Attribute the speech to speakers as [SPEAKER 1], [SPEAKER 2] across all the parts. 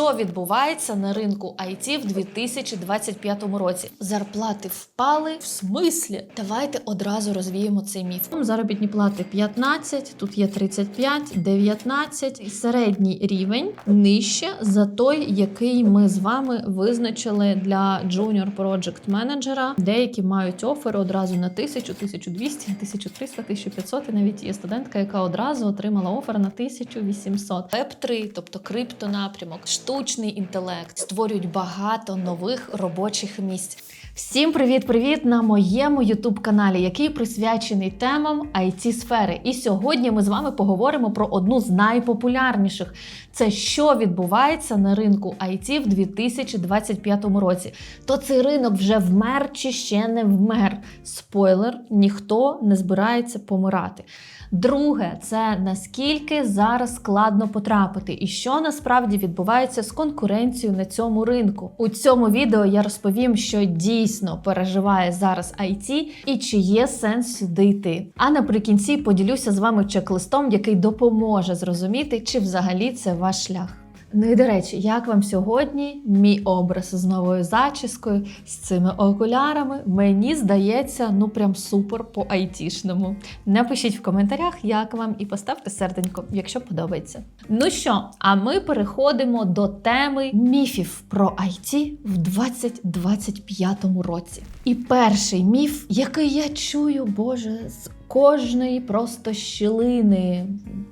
[SPEAKER 1] що відбувається на ринку IT в 2025 році. Зарплати впали в смислі. Давайте одразу розвіємо цей міф. Заробітні плати 15, тут є 35, 19. І Середній рівень нижче за той, який ми з вами визначили для Junior Project Manager. Деякі мають офери одразу на 1000, 1200, 1300, 1500. І навіть є студентка, яка одразу отримала офер на 1800. Web3, тобто криптонапрямок, штучний інтелект створюють багато нових робочих місць. Всім привіт-привіт на моєму ютуб-каналі, який присвячений темам it сфери. І сьогодні ми з вами поговоримо про одну з найпопулярніших: це що відбувається на ринку IT в 2025 році. То цей ринок вже вмер чи ще не вмер. Спойлер, ніхто не збирається помирати. Друге, це наскільки зараз складно потрапити, і що насправді відбувається з конкуренцією на цьому ринку. У цьому відео я розповім, що дійсно переживає зараз IT і чи є сенс сюди йти. А наприкінці поділюся з вами чек-листом, який допоможе зрозуміти, чи взагалі це ваш шлях. Ну і до речі, як вам сьогодні мій образ з новою зачіскою, з цими окулярами? Мені здається, ну прям супер по айтішному. Напишіть в коментарях, як вам, і поставте серденько, якщо подобається. Ну що, а ми переходимо до теми міфів про IT в 2025 році. І перший міф, який я чую, Боже, з кожної просто щілини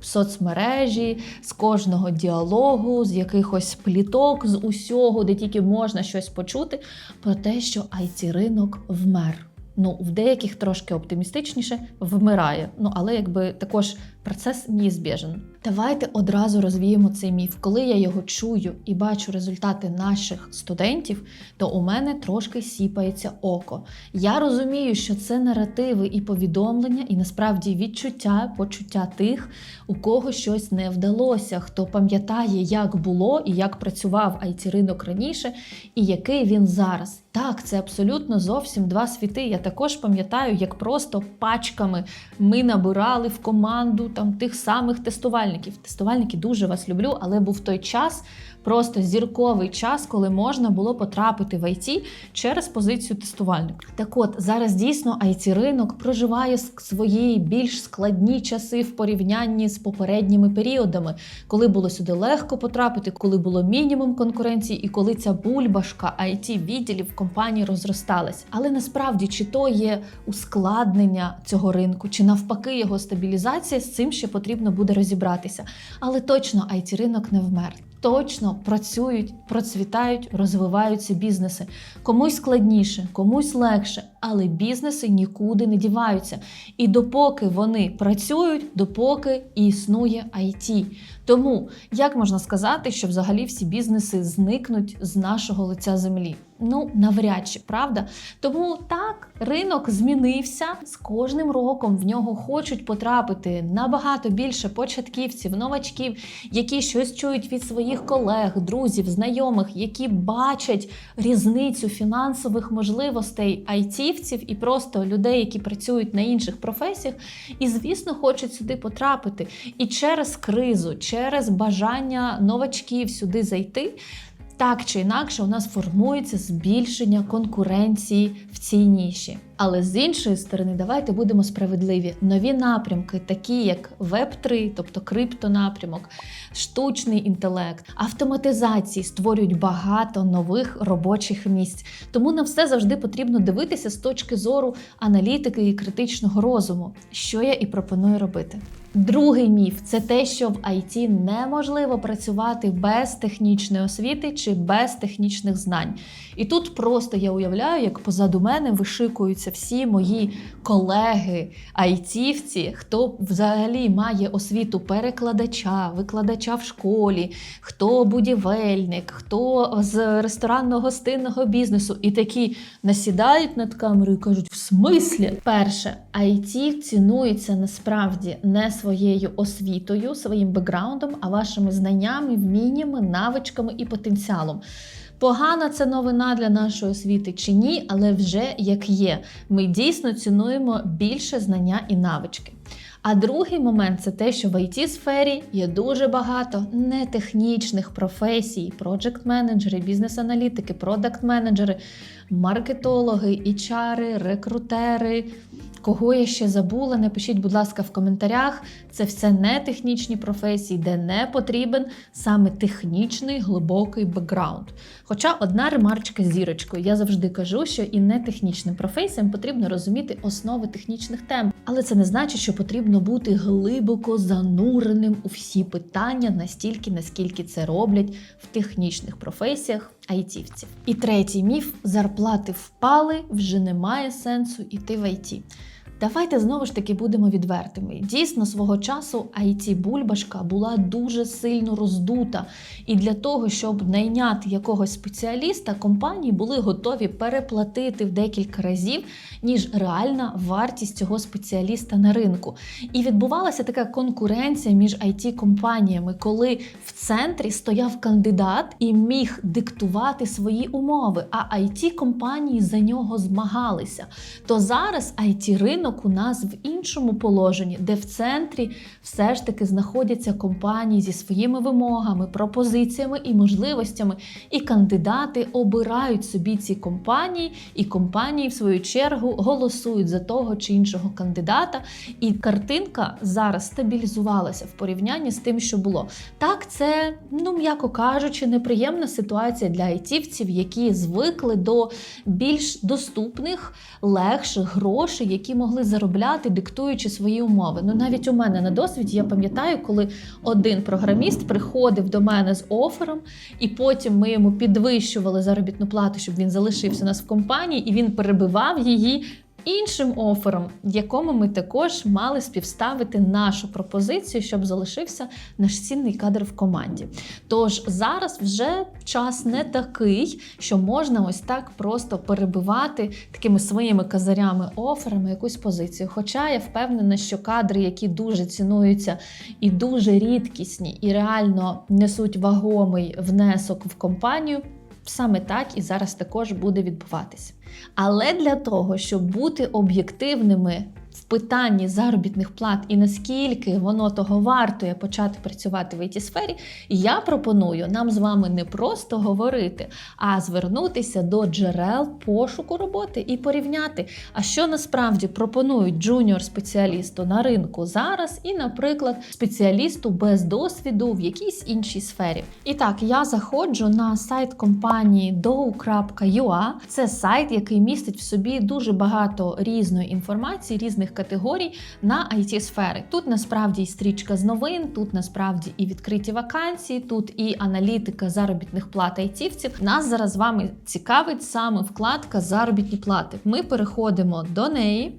[SPEAKER 1] соцмережі, з кожного діалогу, з якихось пліток, з усього, де тільки можна щось почути, про те, що it ринок вмер. Ну, в деяких трошки оптимістичніше вмирає. Ну, але якби також процес неізбіжен. Давайте одразу розвіємо цей міф. Коли я його чую і бачу результати наших студентів, то у мене трошки сіпається око. Я розумію, що це наративи і повідомлення, і насправді відчуття, почуття тих, у кого щось не вдалося, хто пам'ятає, як було і як працював it ринок раніше, і який він зараз. Так, це абсолютно зовсім два світи. Я також пам'ятаю, як просто пачками ми набирали в команду там тих самих тестувальників. Тестувальники дуже вас люблю, але був той час, просто зірковий час, коли можна було потрапити в IT через позицію тестувальника. Так от зараз дійсно it ринок проживає свої більш складні часи в порівнянні з попередніми періодами, коли було сюди легко потрапити, коли було мінімум конкуренції, і коли ця бульбашка it відділів компанії розросталась. Але насправді чи то є ускладнення цього ринку, чи навпаки його стабілізація, з цим ще потрібно буде розібратися. Але точно it ринок не вмер. Точно працюють, процвітають, розвиваються бізнеси. Комусь складніше, комусь легше, але бізнеси нікуди не діваються. І допоки вони працюють, допоки і існує IT. Тому як можна сказати, що взагалі всі бізнеси зникнуть з нашого лиця землі? Ну, навряд чи правда. Тому так, ринок змінився з кожним роком. В нього хочуть потрапити набагато більше початківців, новачків, які щось чують від своїх колег, друзів, знайомих, які бачать різницю фінансових можливостей айтівців і просто людей, які працюють на інших професіях, і, звісно, хочуть сюди потрапити. І через кризу, через бажання новачків сюди зайти. Так чи інакше, у нас формується збільшення конкуренції в цій ніші. Але з іншої сторони, давайте будемо справедливі. Нові напрямки, такі як Web3, тобто криптонапрямок, штучний інтелект, автоматизації створюють багато нових робочих місць. Тому на все завжди потрібно дивитися з точки зору аналітики і критичного розуму, що я і пропоную робити. Другий міф це те, що в IT неможливо працювати без технічної освіти чи без технічних знань. І тут просто я уявляю, як позаду мене вишикуються всі мої колеги, айтівці, хто взагалі має освіту перекладача, викладача в школі, хто будівельник, хто з ресторанно-гостинного бізнесу, і такі насідають над камерою і кажуть: в смислі, перше, IT цінується насправді не своєю освітою, своїм бекграундом, а вашими знаннями, вміннями, навичками і потенціалом. Погана це новина для нашої освіти чи ні, але вже як є. Ми дійсно цінуємо більше знання і навички. А другий момент це те, що в it сфері є дуже багато нетехнічних професій: проджект-менеджери, бізнес-аналітики, продакт-менеджери, маркетологи, HR, рекрутери. Кого я ще забула, напишіть, будь ласка, в коментарях. Це все не технічні професії, де не потрібен саме технічний глибокий бекграунд. Хоча одна ремарочка зірочкою. Я завжди кажу, що і не технічним професіям потрібно розуміти основи технічних тем. Але це не значить, що потрібно бути глибоко зануреним у всі питання настільки, наскільки це роблять в технічних професіях айтівців. І третій міф: зарплати впали, вже немає сенсу йти в IT. Давайте знову ж таки будемо відвертими. Дійсно, свого часу it бульбашка була дуже сильно роздута, і для того, щоб найняти якогось спеціаліста, компанії були готові переплатити в декілька разів, ніж реальна вартість цього спеціаліста на ринку. І відбувалася така конкуренція між it компаніями коли в центрі стояв кандидат і міг диктувати свої умови, а it компанії за нього змагалися. То зараз it ринок у нас в іншому положенні, де в центрі все ж таки знаходяться компанії зі своїми вимогами, пропозиціями і можливостями. І кандидати обирають собі ці компанії, і компанії, в свою чергу, голосують за того чи іншого кандидата. І картинка зараз стабілізувалася в порівнянні з тим, що було. Так, це, ну м'яко кажучи, неприємна ситуація для айтівців, які звикли до більш доступних, легших грошей, які могли заробляти, диктуючи свої умови. Ну навіть у мене на досвіді я пам'ятаю, коли один програміст приходив до мене з офером, і потім ми йому підвищували заробітну плату, щоб він залишився у нас в компанії, і він перебивав її. Іншим офером, якому ми також мали співставити нашу пропозицію, щоб залишився наш цінний кадр в команді. Тож зараз вже час не такий, що можна ось так просто перебивати такими своїми казарями оферами якусь позицію. Хоча я впевнена, що кадри, які дуже цінуються і дуже рідкісні, і реально несуть вагомий внесок в компанію. Саме так і зараз також буде відбуватися. Але для того, щоб бути об'єктивними в питанні заробітних плат і наскільки воно того вартує почати працювати в it сфері, я пропоную нам з вами не просто говорити, а звернутися до джерел пошуку роботи і порівняти, а що насправді пропонують джуніор-спеціалісту на ринку зараз, і, наприклад, спеціалісту без досвіду в якійсь іншій сфері. І так, я заходжу на сайт компанії dow.ua. Це сайт, який містить в собі дуже багато різної інформації, різних категорій на it сфери. Тут насправді і стрічка з новин, тут насправді і відкриті вакансії, тут і аналітика заробітних плат айтівців. Нас зараз з вами цікавить саме вкладка заробітні плати. Ми переходимо до неї,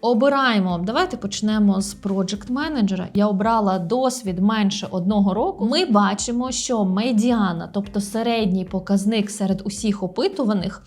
[SPEAKER 1] обираємо. Давайте почнемо з Project менеджера. Я обрала досвід менше одного року. Ми бачимо, що медіана, тобто середній показник серед усіх опитуваних,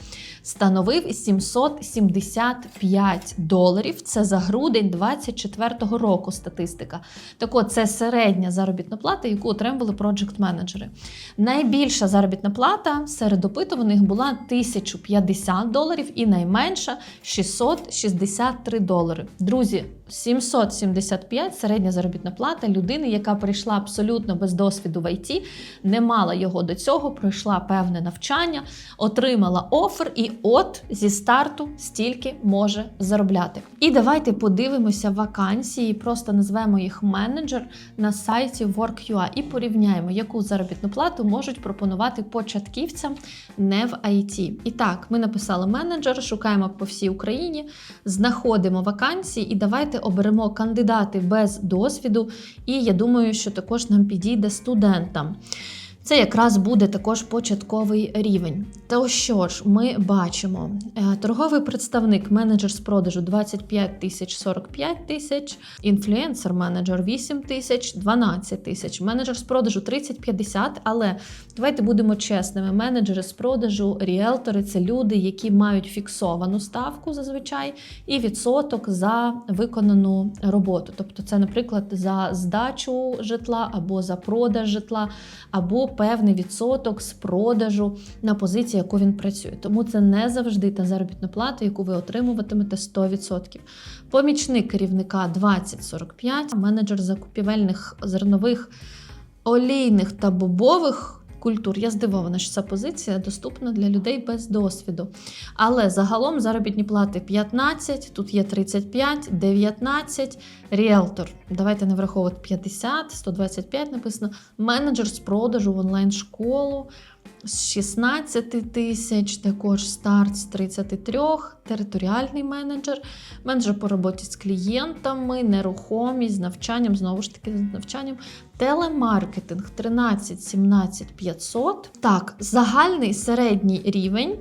[SPEAKER 1] становив 775 доларів. Це за грудень 2024 року статистика. Так от, це середня заробітна плата, яку отримували проджект менеджери. Найбільша заробітна плата серед опитуваних була 1050 доларів і найменша 663 долари. Друзі, 775 середня заробітна плата людини, яка прийшла абсолютно без досвіду в ІТ, не мала його до цього, пройшла певне навчання, отримала офер, і от зі старту стільки може заробляти. І давайте подивимося вакансії, просто назвемо їх менеджер на сайті Work.ua і порівняємо, яку заробітну плату можуть пропонувати початківцям не в IT. І так, ми написали менеджер, шукаємо по всій Україні, знаходимо вакансії і давайте оберемо кандидати без досвіду. І я думаю, що також нам підійде студентам. Це якраз буде також початковий рівень. То що ж, ми бачимо е, торговий представник, менеджер з продажу 25 тисяч 45 тисяч, інфлюенсер менеджер 8 тисяч 12 тисяч, менеджер з продажу 30-50, але давайте будемо чесними: менеджери з продажу, ріелтори це люди, які мають фіксовану ставку зазвичай, і відсоток за виконану роботу. Тобто, це, наприклад, за здачу житла або за продаж житла, або певний відсоток з продажу на позиції, яку він працює. Тому це не завжди та заробітна плата, яку ви отримуватимете 100%. Помічник керівника 20-45, менеджер закупівельних зернових, олійних та бобових. Культур я здивована, що ця позиція доступна для людей без досвіду. Але загалом заробітні плати 15, тут є 35, 19, ріелтор. Давайте не враховувати 50, 125 написано. Менеджер з продажу в онлайн-школу з 16 тисяч, також старт з 33, територіальний менеджер, менеджер по роботі з клієнтами, нерухомість, з навчанням, знову ж таки, з навчанням. Телемаркетинг 13, 17, 500. Так, загальний середній рівень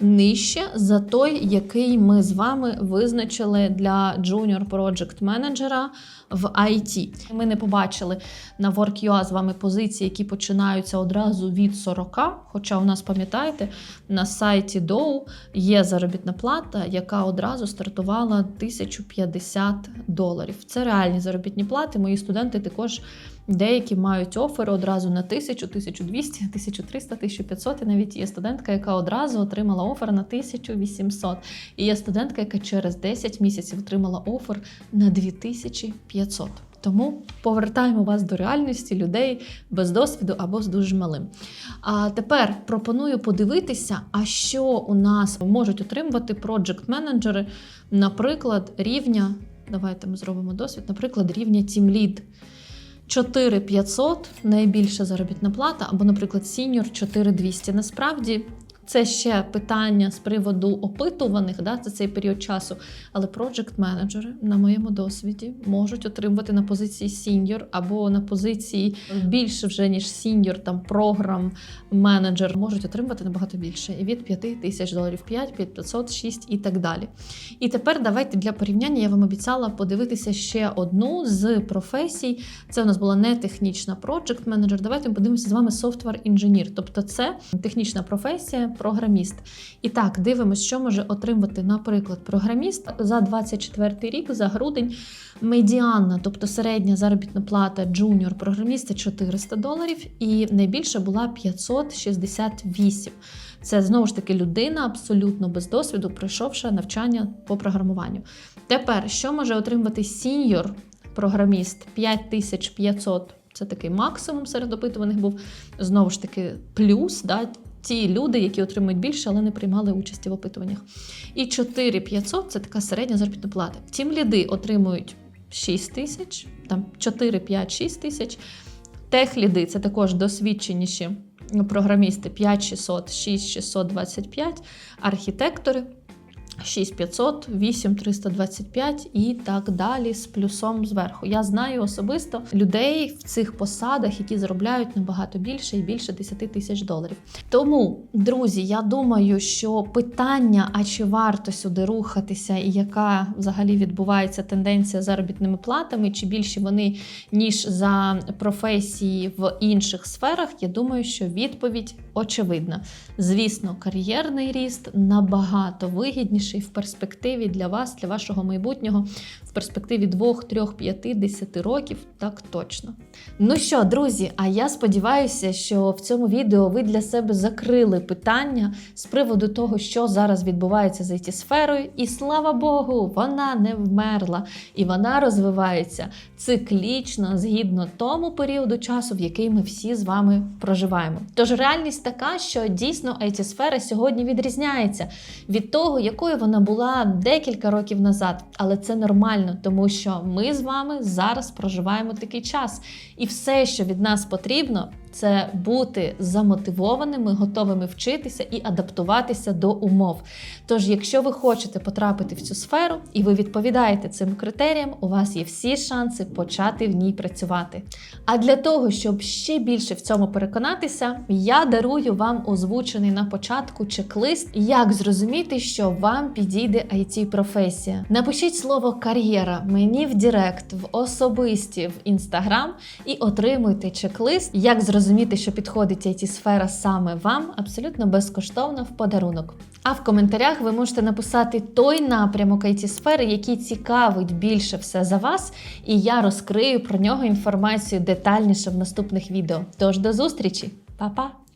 [SPEAKER 1] нижче за той, який ми з вами визначили для Junior Project Manager в IT. Ми не побачили на Work.ua з вами позиції, які починаються одразу від 40. Хоча у нас, пам'ятаєте, на сайті Dow є заробітна плата, яка одразу стартувала 1050 доларів. Це реальні заробітні плати. Мої студенти також. Деякі мають офери одразу на 1000, 1200, 1300, 1500. І навіть є студентка, яка одразу отримала офер на 1800. І є студентка, яка через 10 місяців отримала офер на 2500. Тому повертаємо вас до реальності людей без досвіду або з дуже малим. А тепер пропоную подивитися, а що у нас можуть отримувати проджект-менеджери, наприклад, рівня. Давайте ми зробимо досвід, наприклад, рівня Team Lead. 4500 найбільша заробітна плата, або, наприклад, сіньор 4200. Насправді це ще питання з приводу опитуваних да, за цей період часу. Але проджект-менеджери на моєму досвіді можуть отримувати на позиції сіньор або на позиції більше вже ніж сіньор, там програм менеджер можуть отримувати набагато більше і від 5 тисяч доларів 5, 500, 6 і так далі. І тепер давайте для порівняння я вам обіцяла подивитися ще одну з професій. Це у нас була не технічна проджект менеджер. Давайте ми подивимося з вами софтвер інженір. Тобто, це технічна професія, програміст. І так, дивимося, що може отримати, наприклад, програміст за 24 рік, за грудень. Медіанна, тобто середня заробітна плата джуніор програміста 400 доларів, і найбільша була 568. Це знову ж таки людина абсолютно без досвіду, пройшовши навчання по програмуванню. Тепер, що може отримати сіньор програміст 5500 це такий максимум серед опитуваних був. Знову ж таки, плюс, да, ті люди, які отримують більше, але не приймали участі в опитуваннях. І 4500 це така середня заробітна плата. Тім ліди отримують 6 тисяч, там 4, 5, 6 тисяч. Техліди це також досвідченіші програмісти 5600, 6625, архітектори 6500, 8325 і так далі з плюсом зверху. Я знаю особисто людей в цих посадах, які заробляють набагато більше і більше 10 тисяч доларів. Тому, друзі, я думаю, що питання, а чи варто сюди рухатися, і яка взагалі відбувається тенденція заробітними платами, чи більші вони ніж за професії в інших сферах, я думаю, що відповідь очевидна. Звісно, кар'єрний ріст набагато вигідніший в перспективі для вас, для вашого майбутнього, в перспективі 2, 3, 5, 10 років, так точно. Ну що, друзі, а я сподіваюся, що в цьому відео ви для себе закрили питання з приводу того, що зараз відбувається з it сферою, і слава Богу, вона не вмерла і вона розвивається циклічно згідно тому періоду часу, в який ми всі з вами проживаємо. Тож реальність така, що дійсно it сфера сьогодні відрізняється від того, якою вона була декілька років назад. Але це нормально, тому що ми з вами зараз проживаємо такий час. І все, що від нас потрібно, це бути замотивованими, готовими вчитися і адаптуватися до умов. Тож, якщо ви хочете потрапити в цю сферу і ви відповідаєте цим критеріям, у вас є всі шанси почати в ній працювати. А для того, щоб ще більше в цьому переконатися, я дарую вам озвучений на початку чек-лист, як зрозуміти, що вам підійде it професія. Напишіть слово кар'єра мені в Директ, в особисті в інстаграм і отримуйте чек-лист, як зрозуміти, що підходить it сфера саме вам, абсолютно безкоштовно в подарунок. А в коментарях ви можете написати той напрямок it сфери, який цікавить більше все за вас, і я розкрию про нього інформацію детальніше в наступних відео. Тож до зустрічі! Па-па!